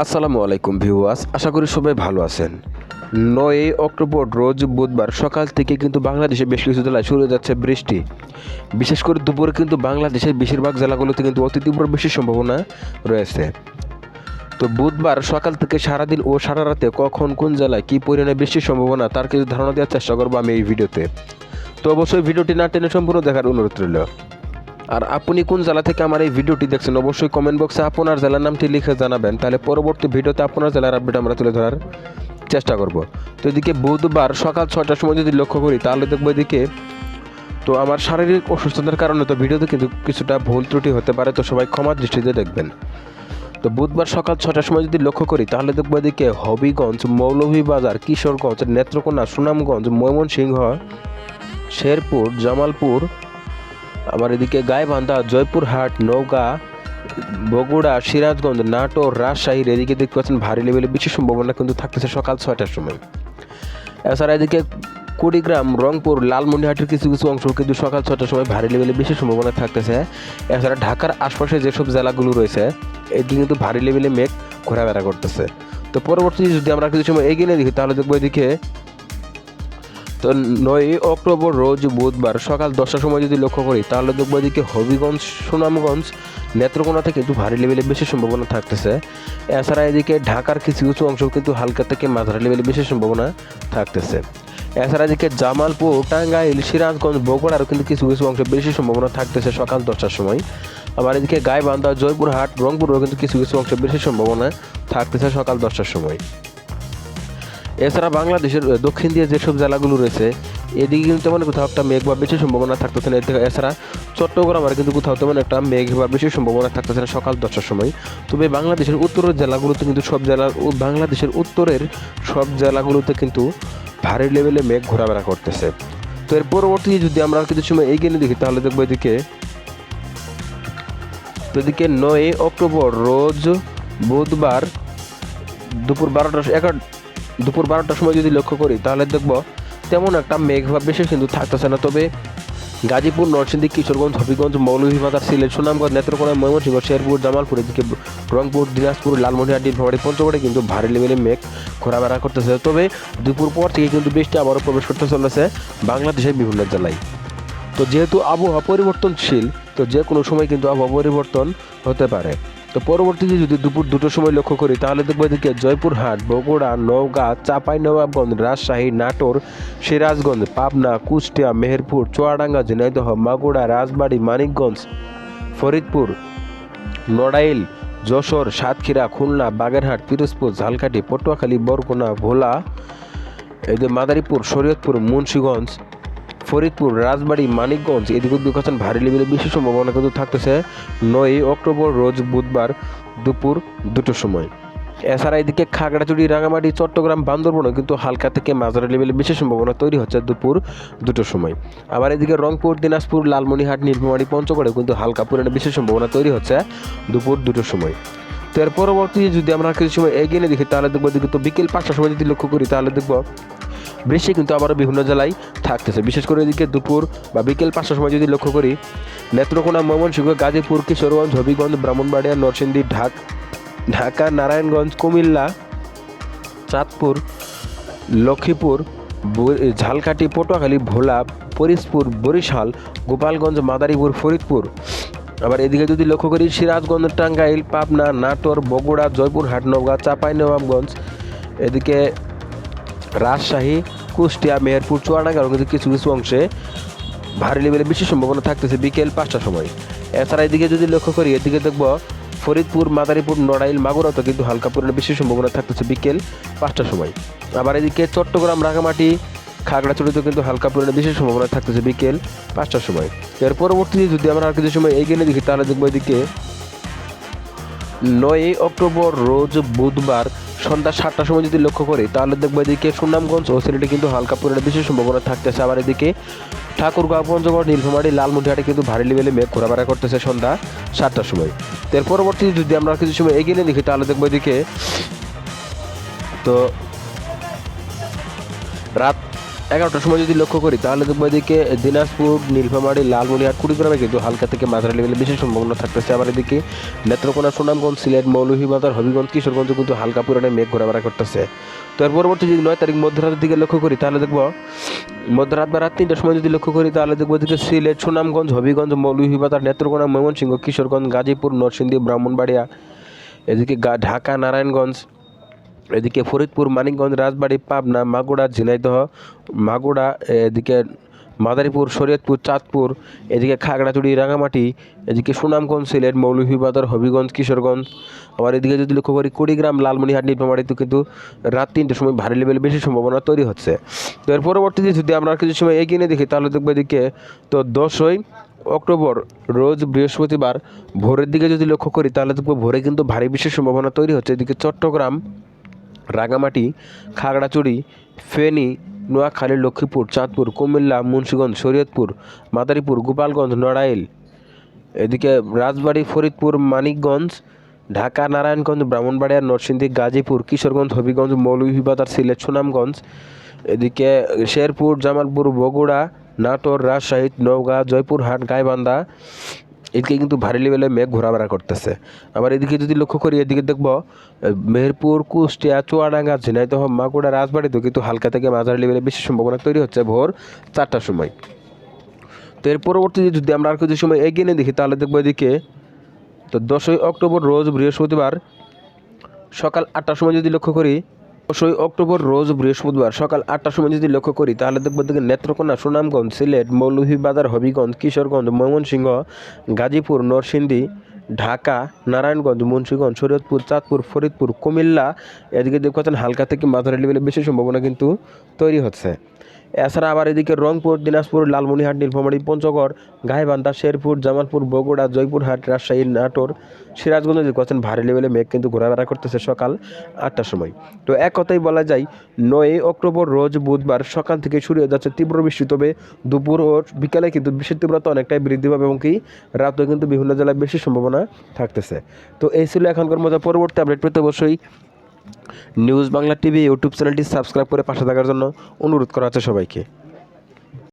আসসালামু আলাইকুম ভিউয়ার্স, আশা করি সবাই ভালো আছেন। নয় অক্টোবর রোজ বুধবার সকাল থেকে কিন্তু বাংলাদেশে বেশ কিছু জেলায় শুরু যাচ্ছে বৃষ্টি। বিশেষ করে দুপুরে কিন্তু বাংলাদেশের বেশিরভাগ জেলাগুলোতে কিন্তু অতি তীব্র বৃষ্টির সম্ভাবনা রয়েছে। তো বুধবার সকাল থেকে সারাদিন ও সারা রাতে কখন কোন জেলায় কী পরিমাণে বৃষ্টির সম্ভাবনা, তার কিছু ধারণা দেওয়ার চেষ্টা করব আমি এই ভিডিওতে। তো অবশ্যই ভিডিওটি না টেনে সম্পূর্ণ দেখার অনুরোধ রইল। আর আপনি কোন জেলা থেকে আমার এই ভিডিওটি দেখছেন, অবশ্যই কমেন্ট বক্সে আপনার জেলার নামটি লিখে জানাবেন। তাহলে পরবর্তী ভিডিওতে আপনার জেলার আপডেট আমরা তুলে ধরার চেষ্টা করব। তো এদিকে বুধবার সকাল ছটার সময় যদি লক্ষ্য করি, তাহলে দেখব এদিকে, তো আমার শারীরিক অসুস্থতার কারণে তো ভিডিওতে কিন্তু কিছুটা ভুল ত্রুটি হতে পারে, তো সবাই ক্ষমা দৃষ্টিতে দেখবেন। তো বুধবার সকাল ছটার সময় যদি লক্ষ্য করি, তাহলে দেখব এদিকে হবিগঞ্জ, মৌলভীবাজার, কিশোরগঞ্জ, নেত্রকোনা, সুনামগঞ্জ, ময়মনসিংহ, শেরপুর, জামালপুর আবার এদিকে গাইবান্ধা, জয়পুরহাট, নওগাঁ, বগুড়া, সিরাজগঞ্জ, নাটোর, রাজশাহীর এদিকে দেখতে পাচ্ছেন ভারী লেভেলে বিশেষ সম্ভাবনা কিন্তু থাকতেছে সকাল ছয়টার সময়। এছাড়া এদিকে কুড়িগ্রাম, রংপুর লালমনিহাটের কিছু কিছু অংশ কিন্তু সকাল ছটার সময় ভারী লেভেলে বেশি সম্ভাবনা থাকতেছে। এছাড়া ঢাকার আশপাশে যেসব জেলাগুলো রয়েছে, এদিকে কিন্তু ভারী লেভেলে মেঘ ঘোরাফেরা করতেছে। তো পরবর্তী যদি আমরা কিছু সময় এগিয়ে দেখি, তাহলে দেখব এদিকে তো নয় অক্টোবর রোজ বুধবার সকাল দশটার সময় যদি লক্ষ্য করি, তাহলে দেখব এদিকে হবিগঞ্জ, সুনামগঞ্জ নেত্রকোনাতে কিন্তু ভারী লেভেলে বেশি সম্ভাবনা থাকতেছে। এছাড়া এদিকে ঢাকার কিছু কিছু অংশ কিন্তু হালকা থেকে মাঝারি লেভেলে বেশি সম্ভাবনা থাকতেছে। এছাড়া এদিকে জামালপুর, টাঙ্গাইল, সিরাজগঞ্জ, বগুড়ারও কিন্তু কিছু কিছু অংশ বেশি সম্ভাবনা থাকতেছে সকাল দশটার সময়। আবার এদিকে গাইবান্ধা, জয়পুরহাট রংপুরেও কিন্তু কিছু কিছু অংশ বেশি সম্ভাবনা থাকতেছে সকাল দশটার সময়। এছাড়া বাংলাদেশের দক্ষিণ দিয়ে যেসব জেলাগুলো রয়েছে, এদিকে কিন্তু তেমন কোথাও একটা মেঘ বা বেশি সম্ভাবনা থাকতেছে না। এদিকে এছাড়া চট্টগ্রাম আর কিন্তু কোথাও তেমন একটা মেঘ বা বেশি সম্ভাবনা থাকতেছে না সকাল দশটার সময়। তবে বাংলাদেশের উত্তরের জেলাগুলোতে কিন্তু সব জেলা বাংলাদেশের উত্তরের সব জেলাগুলোতে কিন্তু ভারী লেভেলে মেঘ ঘোরাফেরা করতেছে। তো এর পরবর্তী যদি আমরা কিছু সময় এগিয়ে দেখি, তাহলে দেখব এদিকে, তো এদিকে নয় অক্টোবর, রোজ বুধবার দুপুর বারোটা, এগারো দুপুর বারোটার সময় যদি লক্ষ্য করি, তাহলে দেখব তেমন একটা মেঘ বা বেশি কিন্তু থাকতেছে না। তবে গাজীপুর, নরসিংদী, কিশোরগঞ্জ, হবিগঞ্জ, মৌলভীবাজার, সিলেট, সুনামগঞ্জ, নেত্রকোনা, ময়মনসিংহ, শেরপুর, জামালপুর, এদিকে রংপুর, দিনাজপুর, লালমনিরহাট নীলফামারী পঞ্চগড়ে কিন্তু ভারী লেভেলে মেঘ ঘোরাফেরা করতেছে। তবে দুপুর পর থেকে কিন্তু বৃষ্টি আবারও প্রবেশ করতে চলেছে বাংলাদেশের বিভিন্ন জেলায়। তো যেহেতু আবহাওয়া পরিবর্তনশীল, তো যে কোনো সময় কিন্তু আবহাওয়া পরিবর্তন হতে পারে। তো পরবর্তীতে যদি দুপুর দুটোর সময় লক্ষ্য করি, তাহলে দেখব এদিকে জয়পুরহাট, বগুড়া, নওগাঁ চাঁপাই নবাবগঞ্জ রাজশাহী, নাটোর, সিরাজগঞ্জ, পাবনা, কুষ্টিয়া, মেহেরপুর, চুয়াডাঙ্গা, ঝিনাইদহ মাগুড়া রাজবাড়ী, মানিকগঞ্জ, ফরিদপুর, নড়াইল, যশোর, সাতক্ষীরা, খুলনা, বাগেরহাট, পিরোজপুর, ঝালকাঠি, পটুয়াখালী, বরগুনা, ভোলা যে মাদারীপুর, শরীয়তপুর, মুন্সীগঞ্জ ফরিদপুর, রাজবাড়ী, মানিকগঞ্জ এদিকে দুর্ঘটনা ভারী লেভেলে বেশি সম্ভাবনা কিন্তু থাকতেছে। নয় অক্টোবর, রোজ বুধবার দুপুর দুটোর সময়। এছাড়া এদিকে খাগড়াছড়ি রাঙামাটি চট্টগ্রাম বান্দরবনে কিন্তু হালকা থেকে মাঝারি লেভেলে বেশি সম্ভাবনা তৈরি হচ্ছে দুপুর দুটোর সময়। আবার এদিকে রংপুর, দিনাজপুর লালমনিহাট নীলফামারী পঞ্চগড়ে কিন্তু হালকা পরিমাণে বেশি সম্ভাবনা তৈরি হচ্ছে দুপুর দুটোর সময়। তো এর পরবর্তী যদি আমরা কিছু সময় এগিয়ে দেখি, তাহলে দেখব এদিকে তো বিকেল পাঁচটার সময় যদি লক্ষ্য করি, তাহলে দেখব বৃষ্টি কিন্তু আবারও বিভিন্ন জেলায় থাকতেছে। বিশেষ করে এদিকে দুপুর বা বিকেল পাঁচটার সময় যদি লক্ষ্য করি, নেত্রকোনা, ময়মনসিংহ, গাজীপুর, কিশোরগঞ্জ, হবিগঞ্জ, ব্রাহ্মণবাড়িয়া, নরসিংদী, ঢাক ঢাকা, নারায়ণগঞ্জ, কুমিল্লা, চাঁদপুর, লক্ষ্মীপুর ঝালকাঠি, পটুয়াখালী ভোলা ফরিদপুর, বরিশাল, গোপালগঞ্জ, মাদারীপুর, ফরিদপুর। আবার এদিকে যদি লক্ষ্য করি, সিরাজগঞ্জ, টাঙ্গাইল, পাবনা, নাটোর, বগুড়া, জয়পুরহাট, নওগাঁ, চাঁপাইনবাবগঞ্জ। এদিকে রাজশাহী, কুষ্টিয়া, মেহেরপুর চুয়াডাঙ্গার কিন্তু কিছু কিছু অংশে ভারী লেভেলে বেশি সম্ভাবনা থাকতেছে বিকেল পাঁচটার সময়। এছাড়া এদিকে যদি লক্ষ্য করি, এদিকে দেখব ফরিদপুর, মাদারীপুর, নড়াইল, মাগুরাতে কিন্তু হালকা পরিমাণে বেশি সম্ভাবনা থাকতেছে বিকেল পাঁচটার সময়। আবার এদিকে চট্টগ্রাম রাঙামাটি খাগড়াছড়িতে কিন্তু হালকা পরিমাণে বেশি সম্ভাবনা থাকতেছে বিকেল পাঁচটার সময়। এর পরবর্তীতে যদি আমরা আর কিছু সময় এগিয়ে দেখি, তাহলে দেখব এদিকে নয় অক্টোবর, রোজ বুধবার সন্ধ্যা সাতটার সময় যদি লক্ষ্য করি, তাহলে দেখব এদিকে সুনামগঞ্জ ও সিলেটে কিন্তু হালকা পরিমাণে বেশি সম্ভাবনা থাকতেছে। আবার এদিকে ঠাকুরগাঁও, পঞ্চগড়, নীলফামারি, লালমনিরহাটে কিন্তু ভারী লেভেলে মেঘ ঘোরাফেরা করতেছে সন্ধ্যা সাতটার সময়। এর পরবর্তী যদি আমরা কিছু সময় এগিয়ে দেখি, তাহলে দেখব এদিকে তো রাত এগারোটার সময় যদি লক্ষ্য করি, তাহলে দেখব এদিকে দিনাজপুর, নীলফামারী, লালমনিহাট, কুড়িগ্রামে কিন্তু হালকা থেকে মাঝারি লেভেলে বেশি সম্ভাবনা থাকতেছে। আবার এদিকে নেত্রকোনা, সুনামগঞ্জ, সিলেট মৌলভীবাজার হবিগঞ্জ, কিশোরগঞ্জ কিন্তু হালকা পরিমাণে মেঘ ঘোরাফেরা করতেছে। তো এর পরবর্তী যদি নয় তারিখ মধ্যরাতের দিকে লক্ষ্য করি, তাহলে দেখব মধ্যরাত বা রাত তিনটার সময় যদি লক্ষ্য করি, তাহলে দেখব এদিকে সিলেট, সুনামগঞ্জ, হবিগঞ্জ মৌলভীবাজার নেত্রকোনা, ময়মনসিংহ, কিশোরগঞ্জ, গাজীপুর, নরসিংদী, ব্রাহ্মণবাড়িয়া, এদিকে ঢাকা, নারায়ণগঞ্জ এদিকে ফরিদপুর, মানিকগঞ্জ, রাজবাড়ী, পাবনা মাগুড়া ঝিনাইদহ মাগুড়া এদিকে মাদারীপুর, শরীয়তপুর, চাঁদপুর, এদিকে খাগড়াছড়ি রাঙামাটি এদিকে সুনামগঞ্জ, সিলেট, মৌলভীবাজার, হবিগঞ্জ, কিশোরগঞ্জ। আবার এদিকে যদি লক্ষ্য করি, কুড়িগ্রাম লালমনিহাট নীলফামারীতে কিন্তু রাত তিনটের সময় ভারী লেভেলে বেশি সম্ভাবনা তৈরি হচ্ছে। তো এর পরবর্তীতে যদি আমরা কিছু সময় এগিয়ে নিয়ে দেখি, তাহলে দেখব এদিকে তো দশই অক্টোবর, রোজ বৃহস্পতিবার, ভোরের দিকে যদি লক্ষ্য করি, তাহলে দেখব ভোরে কিন্তু ভারী বিশেষ সম্ভাবনা তৈরি হচ্ছে। এদিকে চট্টগ্রাম রাঙামাটি, খাগড়াছড়ি, ফেনী, নোয়াখালী, লক্ষ্মীপুর, চাঁদপুর, কুমিল্লা, মুন্সিগঞ্জ, শরীয়তপুর, মাদারীপুর, গোপালগঞ্জ, নড়াইল। এদিকে রাজবাড়ী, ফরিদপুর, মানিকগঞ্জ, ঢাকা, নারায়ণগঞ্জ, ব্রাহ্মণবাড়িয়া, নরসিংদী, গাজীপুর, কিশোরগঞ্জ, হবিগঞ্জ, মৌলভীবাজার, সিলেট, সুনামগঞ্জ। এদিকে শেরপুর, জামালপুর, বগুড়া, নাটোর, রাজশাহী, নওগাঁ, জয়পুরহাট, গাইবান্ধা এদিকে কিন্তু ভারী লেভেলে মেঘ ঘোরাফেরা করতেছে। আবার এদিকে যদি লক্ষ্য করি, এদিকে দেখব মেহেরপুর, কুষ্টিয়া, চুয়াডাঙ্গা, ঝিনাইদহ মাগুড়া রাজবাড়িতেও কিন্তু হালকা থেকে মাঝারি লেভেলে বেশি সম্ভাবনা তৈরি হচ্ছে ভোর চারটার সময়। তো এর পরবর্তীতে যদি আমরা আর কিছু সময় এগিয়ে নিয়ে দেখি, তাহলে দেখব এদিকে, তো দশই অক্টোবর রোজ বৃহস্পতিবার সকাল আটটার সময় যদি লক্ষ্য করি দশই অক্টোবর, রোজ বৃহস্পতিবার সকাল আটটার সময় যদি লক্ষ্য করি, তাহলে দেখব দেখে নেত্রকোনা, সুনামগঞ্জ, সিলেট, মৌলভীবাজার, হবিগঞ্জ, কিশোরগঞ্জ, ময়মনসিংহ, গাজীপুর, নরসিংদী, ঢাকা, নারায়ণগঞ্জ, মুন্সীগঞ্জ, শরীয়তপুর, চাঁদপুর, ফরিদপুর, কুমিল্লা। এদিকে দেখতে হালকা থেকে মাঝারি লেভেলে বেশি সম্ভাবনা কিন্তু তৈরি হচ্ছে। এছাড়া আবার এদিকে রংপুর, দিনাজপুর লালমনিহাট নীলফামারী, পঞ্চগড়, গাইবান্ধা, শেরপুর, জামালপুর, বগুড়া, জয়পুরহাট, রাজশাহী, নাটোর, সিরাজগঞ্জ দেখছেন ভারী লেভেলে মেঘ কিন্তু ঘোরাফেরা করতেছে সকাল আটটার সময়। তো এক কথাই বলা যায় নয় অক্টোবর রোজ বুধবার সকাল থেকে শুরু হয়ে যাচ্ছে তীব্র বৃষ্টি, তবে দুপুর ও বিকালে কিন্তু বৃষ্টির তীব্রতা অনেকটাই বৃদ্ধি পাবে এবং কি রাতেও কিন্তু বিভিন্ন জেলায় বেশি সম্ভাবনা থাকতেছে। তো এই ছিল এখনকার মতো পরবর্তী আপডেট পেতে অবশ্যই নিউজ বাংলা টিভি ইউটিউব চ্যানেলটি সাবস্ক্রাইব করে পাশে থাকার জন্য অনুরোধ করা হচ্ছে সবাইকে।